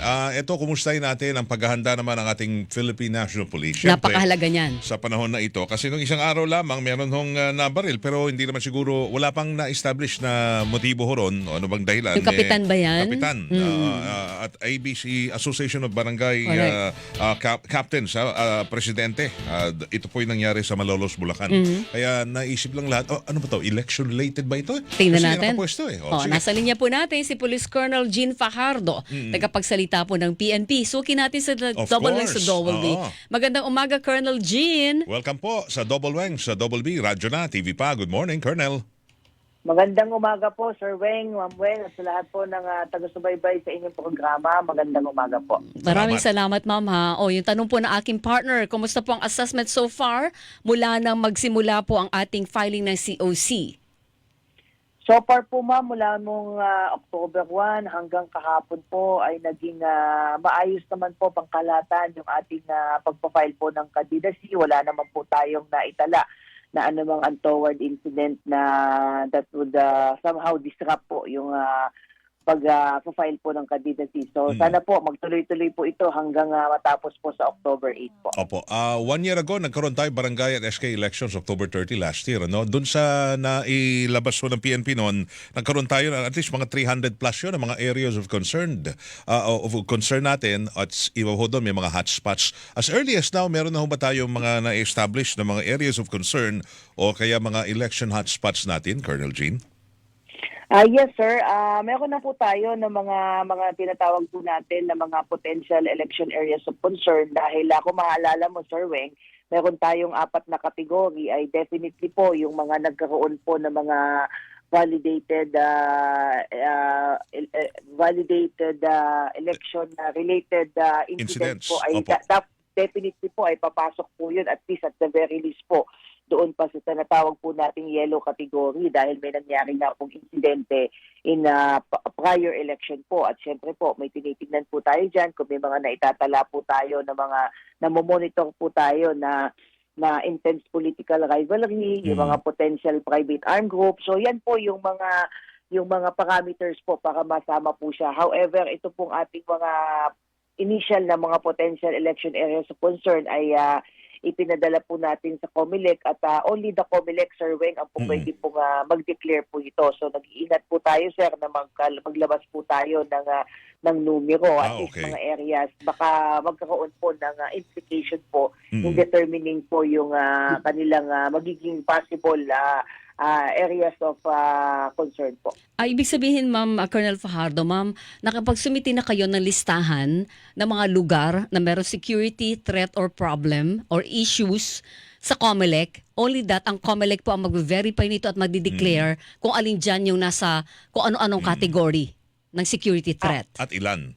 ah, ito kumustahin natin ang paghahanda naman ng ating Philippine National Police. Siyempre, Napakahalaga niyan. sa panahon na ito. Kasi nung isang araw lamang, meron hong uh, nabaril pero hindi naman siguro, wala pang na-establish na motibo ho ron o ano bang dahilan. Yung kapitan ba yan? Kapitan. Mm. uh, uh, at ABC Association of Barangay Correct. uh, uh, cap- Captains, uh, uh, Presidente. Uh, ito po yung nangyari sa Malolos, Bulacan. Mm-hmm. Kaya naisip lang lahat, oh, ano ba to? Election-related ba ito? Tingnan Kasi natin. nakapwesto eh. Oh, sige. nasa linya po natin si Police Colonel Jean Fajardo, tagapagsalita po ng PNP. Suki natin sa Of double course. sa double B. Oo. Magandang umaga, Colonel Jean. Welcome po sa Double Wang, sa Double B, Radyo na, TV pa. Good morning, Colonel. Magandang umaga po, Sir Weng, Ma'am Weng, at sa lahat po ng ah, taga-subaybay sa inyong programa. Magandang umaga po. Maraming salamat, ma'am ha. O, yung tanong po ng aking partner, kumusta po ang assessment so far mula nang magsimula po ang ating filing ng COC? So far po ma'am, mula nung ah, October 1 hanggang kahapon po ay naging ah, maayos naman po pangkalatan yung ating ah, pagpa-file po ng candidacy. Wala naman po tayong naitala na anumang untoward incident na that would ah, somehow disrupt po yung ah, pag-file po ng candidacy. So Mm. sana po magtuloy-tuloy po ito hanggang ah, matapos po sa October 8 po. Opo. Ah, one year ago, nagkaroon tayo barangay at SK elections October 30 last year. Ano? Doon sa nailabas ho ng PNP noon, nagkaroon tayo ng at least mga 300 plus yun mga areas of concern. ah, of concern natin at iba ho doon may mga hotspots. As early as now, meron na ho ba tayong mga na-establish na mga areas of concern o kaya mga election hotspots natin, Colonel Jean? Ah yes sir, Ah meron na po tayo ng mga mga tinatawag po natin na mga potential election areas of concern. Dahil ah, kung maalala mo Sir Weng, meron tayong apat na kategory ay definitely po yung mga nagkaroon po ng mga validated el- eh, validated ah, election related ah, Incidents, incidents, po ay da- definitely po ay papasok po yun at least at the very least po doon pa sa tinatawag po nating yellow category dahil may nangyari na pong insidente in uh, prior election po. At syempre po, may tinitingnan po tayo dyan kung may mga naitatala po tayo na mga namomonitor po tayo na na intense political rivalry, yung Mhm. mga potential private armed group. So yan po yung mga yung mga parameters po para masama po siya. However, ito pong ating mga initial na mga potential election areas of concern ay ah, ipinadala po natin sa COMELEC at ah, only the COMELEC, Sir Weng, ang po Mm. pwede pong ah, mag-declare po ito. So nag-iingat po tayo, sir, na magkal- maglabas po tayo ng, ah, ng numero at Ah, least okay. mga areas. Baka magkaroon po ng ah, implication po in Mm. determining po yung ah, kanilang ah, magiging possible ah, ah, areas of ah, concern po. Ah, ibig sabihin, Ma'am ah, Colonel Fajardo, Ma'am, nakapagsumiti na kayo ng listahan ng mga lugar na meron security threat or problem or issues sa COMELEC. Only that, ang COMELEC po ang mag-verify nito at magdi-declare kung alin dyan yung nasa, kung ano-anong category ng security threat. At ilan?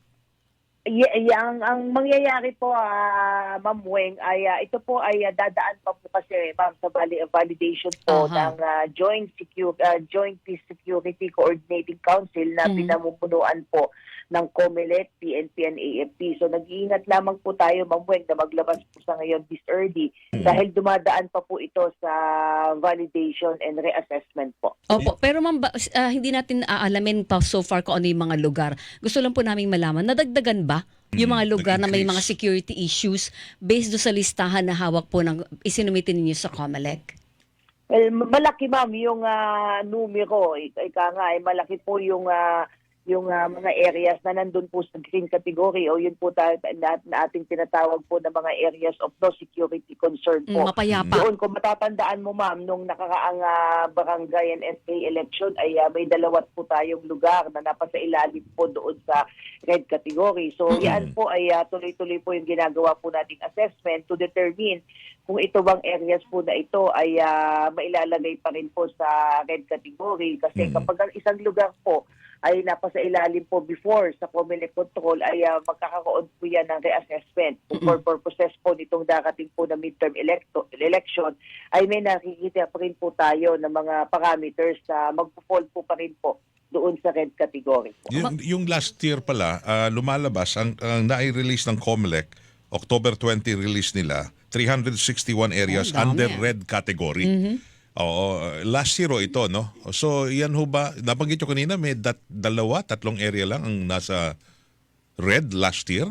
Y- yang ang mangyayari po ah Ma'am Weng ay ah, ito po ay ah, dadaan pa po kasi ma'am sa vali- validation po Aha. ng ah, Joint Secure Joint Peace Security Coordinating Council na Mhm. pinamumunuan po ng COMELEC, PNP and AFP. So nag-iingat lamang po tayo Ma'am Weng na maglabas po sa ngayon this early Mhm. dahil dumadaan pa po ito sa validation and reassessment po. Opo, pero ma'am, ah, hindi natin aalamin pa so far kung ano yung mga lugar. Gusto lang po namin malaman, nadagdagan ba yung mga lugar na may mga security issues based do sa listahan na hawak po ng isinumitin ninyo sa COMELEC? Well, malaki ma'am yung ah, numero. Ik- Ika nga, ay malaki po yung ah, yung ah, mga areas na nandun po sa green category o yun po tayo, na, na ating tinatawag po na mga areas of no security concern Mm, po. mapayapa. Doon, kung matatandaan mo ma'am, nung nakaraang ah, barangay and SK election ay ah, may dalawat po tayong lugar na napasa ilalim po doon sa red category. So Mm-mm. yan po ay ah, tuloy-tuloy po yung ginagawa po nating assessment to determine kung ito bang areas po na ito ay ah, mailalagay pa rin po sa red category. Kasi Mhm. kapag ang isang lugar po ay napasa ilalim po before sa Comelec control ay ah, magkakaroon po yan ng reassessment. Kung for purposes po nitong darating po na midterm electo, election ay may nakikita pa rin po tayo ng mga parameters na magpo-fall po pa rin po doon sa red category po. Yung, yung last year pala, ah, lumalabas, ang, ang nai-release ng COMELEC, October 20 release nila, 361 areas Oh, under red category. Mhm. Oo, last year ho ito, no? So, yan ho ba, nabanggit nyo kanina, may dat, dalawa, tatlong area lang ang nasa red last year?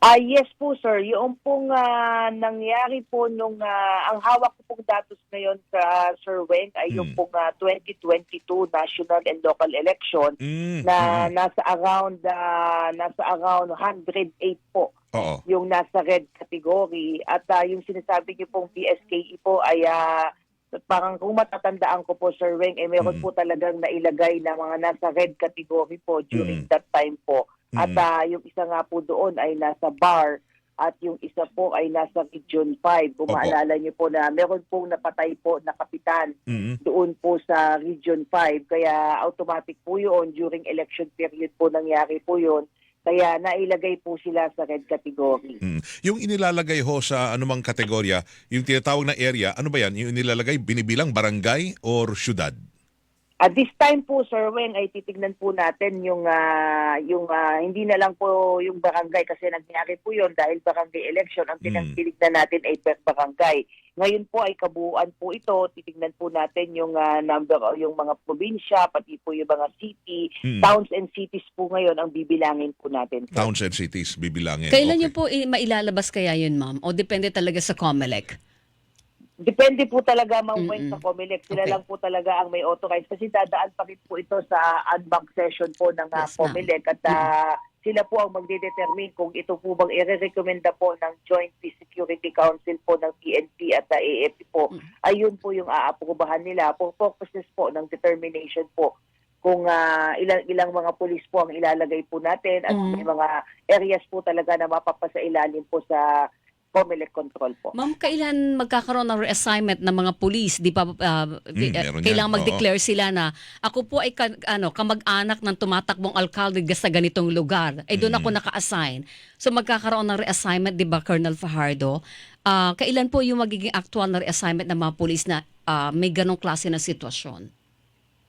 Ah, yes po sir, yung pong ah, nangyari po nung ah, ang hawak ko pong datos ngayon sa Sir Weng ay yung Hmm. pong ah, 2022 national and local election Mm, na mm. nasa around ah, nasa around 108 po Oo. yung nasa red category at ah, yung sinasabi niyo pong BSKE po ay ah, parang kung matatandaan ko po Sir Weng eh meron Mm. po talagang nailagay na mga nasa red category po during Mm. that time po at Mm. ah, yung isa nga po doon ay nasa bar at yung isa po ay nasa Region 5. Kung Opo. maalala niyo po na meron pong napatay po na kapitan Mm. doon po sa Region 5. Kaya automatic po yun. During election period po nangyari po yun. Kaya nailagay po sila sa red category. Mm. Yung inilalagay ho sa anumang kategorya, yung tinatawag na area, ano ba yan? Yung inilalagay binibilang barangay or syudad? At this time po, Sir Weng, ay titignan po natin yung, ah, yung ah, hindi na lang po yung barangay kasi nangyari po yun dahil barangay election. Ang Mm. tinignan natin ay per barangay. Ngayon po ay kabuuan po ito. Titignan po natin yung ah, number o yung mga probinsya, pati po yung mga city, Mm. towns and cities po ngayon ang bibilangin po natin. sir. Towns and cities bibilangin. Kailan Okay. niyo po mailalabas kaya yun, ma'am? O depende talaga sa COMELEC? Depende po talaga Wen, Mm-mm. sa COMELEC. Sila Okay. lang po talaga ang may authorize. Kasi dadaan pa rin po ito sa unbank session po ng uh, Yes. COMELEC. At ah, sila po ang magdedetermine kung ito po bang i-recommenda po ng Joint Peace Security Council po ng PNP at uh, AFP po. Mm. Ayun po yung aaprubahan nila for purposes po ng determination po kung ah, ilang ilang mga pulis po ang ilalagay po natin at Mm. may mga areas po talaga na mapapasa ilalim po sa COMELEC control po. Ma'am, kailan magkakaroon ng reassignment ng mga police? Di pa uh, di- meron yan. kailangan Oo. mag-declare sila na ako po ay ka- ano, kamag-anak ng tumatakbong alkalde sa ganitong lugar. Ay doon Mm. ako naka-assign. So magkakaroon ng reassignment, di ba, Colonel Fajardo? Ah, kailan po yung magiging actual na reassignment ng mga police na ah, may ganong klase na sitwasyon?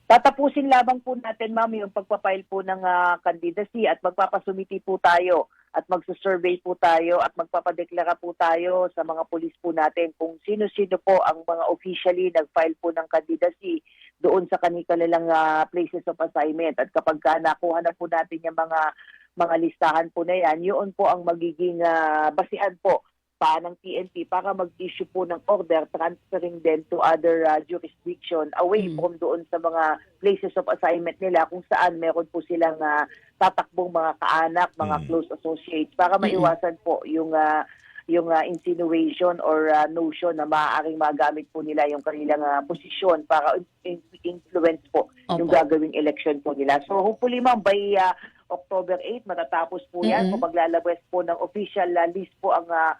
Tatapusin lamang po natin, ma'am, yung pagpapile po ng ah, candidacy at magpapasumiti po tayo at magsusurvey po tayo at magpapadeklara po tayo sa mga pulis po natin kung sino-sino po ang mga officially nag-file po ng candidacy doon sa kanilang ah, places of assignment. At kapag ka nakuha na po natin yung mga mga listahan po na yan, yun po ang magiging ah, basihan po pa ng PNP para mag-issue po ng order transferring them to other uh, jurisdiction away Mm. from doon sa mga places of assignment nila kung saan meron po silang uh, tatakbong mga kaanak, mga Mm. close associates para Mm-mm. maiwasan po yung uh, yung uh, insinuation or uh, notion na maaaring magamit po nila yung kanilang uh, posisyon para in- influence po yung Opo. gagawing election po nila. So hopefully ma'am by uh, October 8 matatapos po yan Mm-mm. kung maglalabas po ng official uh, list po ang uh,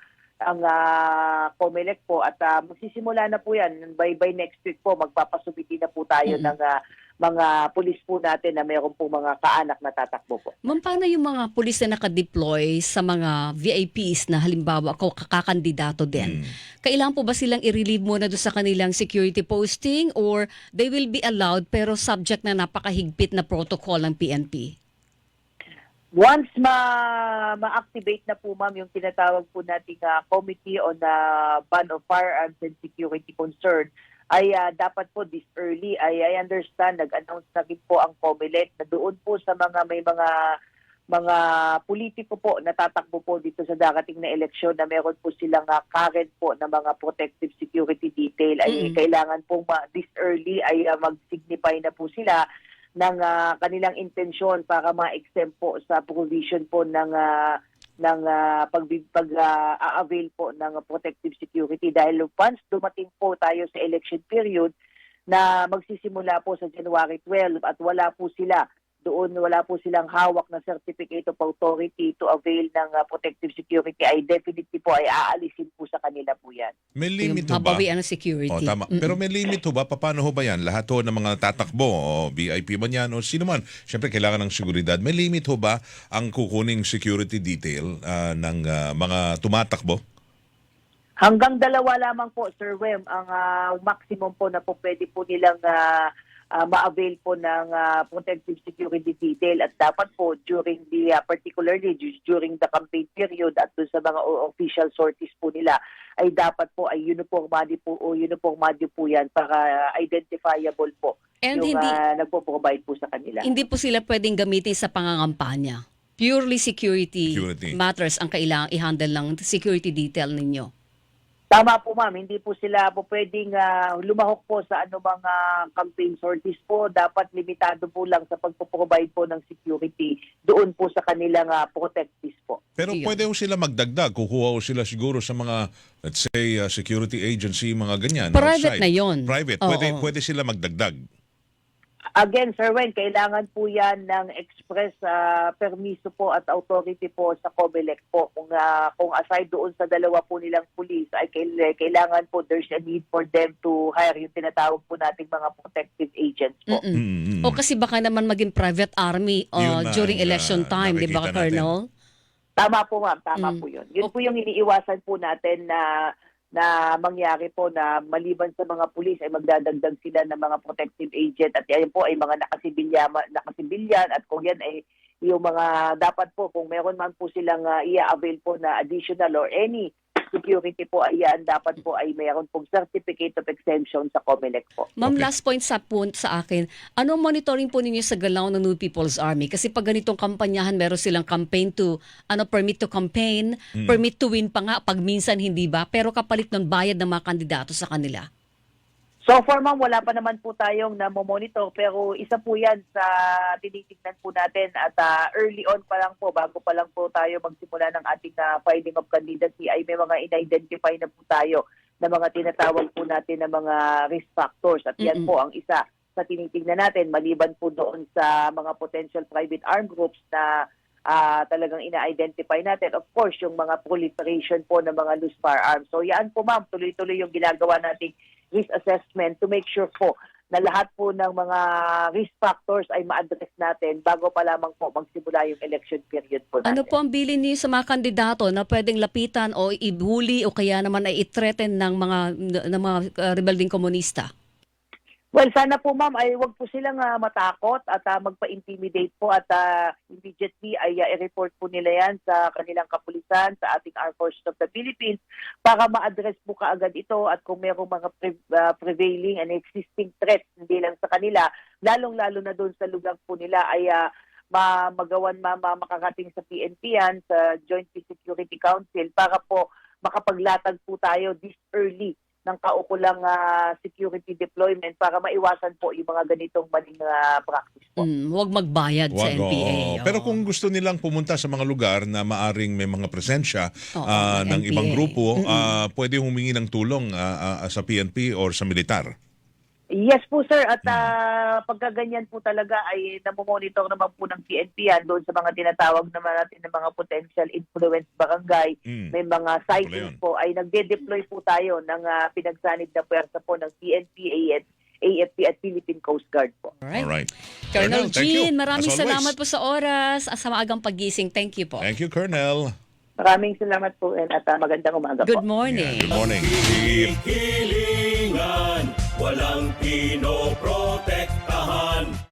ang uh, COMELEC po at uh, magsisimula na po yan by by next week po magpapasubiti na po tayo Mm-mm. ng uh, mga pulis po natin na meron po mga kaanak na tatakbo po. Ma'am, paano yung mga pulis na nakadeploy sa mga VIPs na halimbawa ako kakakandidato din? Mm. Kailangan po ba silang i-relieve muna doon sa kanilang security posting or they will be allowed pero subject na napakahigpit na protocol ng PNP? Once ma ma-activate na po ma'am yung tinatawag po nating uh, Committee on the Ban of Firearms and Security Concern ay uh, dapat po this early ay I understand nag-announce na rin po ang COMELEC na doon po sa mga may mga mga politiko po na tatakbo po dito sa darating na eleksyon na meron po silang uh, current po na mga protective security detail ay Mm. kailangan po ma- this early ay uh, mag-signify na po sila ng ah, kanilang intensyon para ma-exempt po sa provision po ng ah, ng ah, pag pag ah, avail po ng protective security. Dahil once dumating po tayo sa election period na magsisimula po sa January 12 at wala po sila doon wala po silang hawak na certificate of authority to avail ng ah, protective security ay definitely po ay aalisin po sa kanila po yan. May limit ho ba? mabawian ng security. Oh, tama. Mm-mm. Pero may limit ho ba? Paano ho ba yan? Lahat ho ng mga tatakbo, o VIP man yan, o sino man. Siyempre, kailangan ng seguridad. May limit ho ba ang kukuning security detail ah, ng ah, mga tumatakbo? Hanggang dalawa lamang po, Sir Wem, ang ah, maximum po na po pwede po nilang ah, ah, ma-avail po ng ah, protective security detail at dapat po during the, ah, particularly during the campaign period at dun sa mga official sorties po nila, ay dapat po ay uniformady po o uniformady po yan para identifiable po And yung hindi ah, nagpo-provide po sa kanila. hindi po sila pwedeng gamitin sa pangangampanya. Purely security, Security. matters ang kailangang i-handle ng security detail ninyo. Tama po ma'am, hindi po sila po pwedeng ah, lumahok po sa ano mga campaign sorties po. Dapat limitado po lang sa pagpo-provide po ng security doon po sa kanilang ah, protectives po. Pero Yun. pwede ho sila magdagdag. Kukuha ho sila siguro sa mga, let's say, uh, security agency, mga ganyan. Private outside. na yun. Private. Oo. Pwede, pwede sila magdagdag. Again, Sir Wen, kailangan po yan ng express ah, permiso po at authority po sa COMELEC po. Kung, ah, kung aside doon sa dalawa po nilang police, ay kail- kailangan po there's a need for them to hire yung tinatawag po nating mga protective agents po. Mm-mm. Mm-mm. O kasi baka naman maging private army uh, Yun na during election ah, time, di ba, nakikita natin. Colonel? Tama po ma'am, tama Mm. po yun. Yun po yung iniiwasan po natin na na mangyari po na maliban sa mga pulis ay magdadagdag sila ng mga protective agent. At yan po ay mga nakasibilya, nakasibilyan at kung yan ay yung mga dapat po kung meron man po silang uh, i-avail po na additional or any security po ay yan dapat po ay meron pong certificate of exemption sa COMELEC po. Ma'am, Okay. last point sa point sa akin. Anong monitoring po ninyo sa galaw ng New People's Army? Kasi pag ganitong kampanyahan, meron silang campaign to, ano, permit to campaign, Mm. permit to win pa nga, pag minsan hindi ba? Pero kapalit ng bayad ng mga kandidato sa kanila. So far ma'am, wala pa naman po tayong namomonitor pero isa po yan sa tinitignan po natin at ah, early on pa lang po, bago pa lang po tayo magsimula ng ating ah, filing of candidacy ay may mga in-identify na po tayo na mga tinatawag po natin na mga risk factors at yan po ang isa sa tinitignan natin maliban po doon sa mga potential private armed groups na ah, talagang ina-identify natin. Of course, yung mga proliferation po ng mga loose firearms. So yan po ma'am, tuloy-tuloy yung ginagawa nating risk assessment to make sure po na lahat po ng mga risk factors ay ma-address natin bago pa lamang po magsimula yung election period po natin. Ano po ang bilin niyo sa mga kandidato na pwedeng lapitan o ibuli o kaya naman ay i-threaten ng mga, ng mga uh, rebelding komunista? Well, sana po ma'am ay wag po silang ah, matakot at ah, magpa-intimidate po at ah, immediately ay ah, i-report po nila yan sa kanilang kapulisan, sa ating Armed Forces of the Philippines para ma-address po kaagad ito at kung mayroong mga pre- ah, prevailing and existing threats hindi lang sa kanila, lalong-lalo na doon sa lugar po nila ay ah, ma magawan ma, ma- makakating sa PNP yan, sa Joint Peace Security Council para po makapaglatag po tayo this early ng kaukulang ah, security deployment para maiwasan po yung mga ganitong maling ah, practice po. Mm, huwag magbayad sa Wag, oo. NPA. oo. Pero kung gusto nilang pumunta sa mga lugar na maaring may mga presensya Oo, ah, ng NPA. ibang grupo, Mm-mm. ah, pwede humingi ng tulong ah, ah, sa PNP or sa militar. Yes po sir at ah, pagka ganyan po talaga ay namomonitor naman po ng PNP yan doon sa mga tinatawag naman natin ng mga potential influence barangay Mm. may mga sightings po ay nagde-deploy po tayo ng ah, pinagsanib na puwersa po ng PNP, AF, AFP at Philippine Coast Guard po. Alright. Alright. Colonel Colonel. Jean, maraming salamat po sa oras. Sa maagang pagising. Thank you po. Thank you, Colonel. Maraming salamat po and at ah, magandang umaga po. Good morning. Yeah, good morning. Hilingan, walang pinoprotektahan.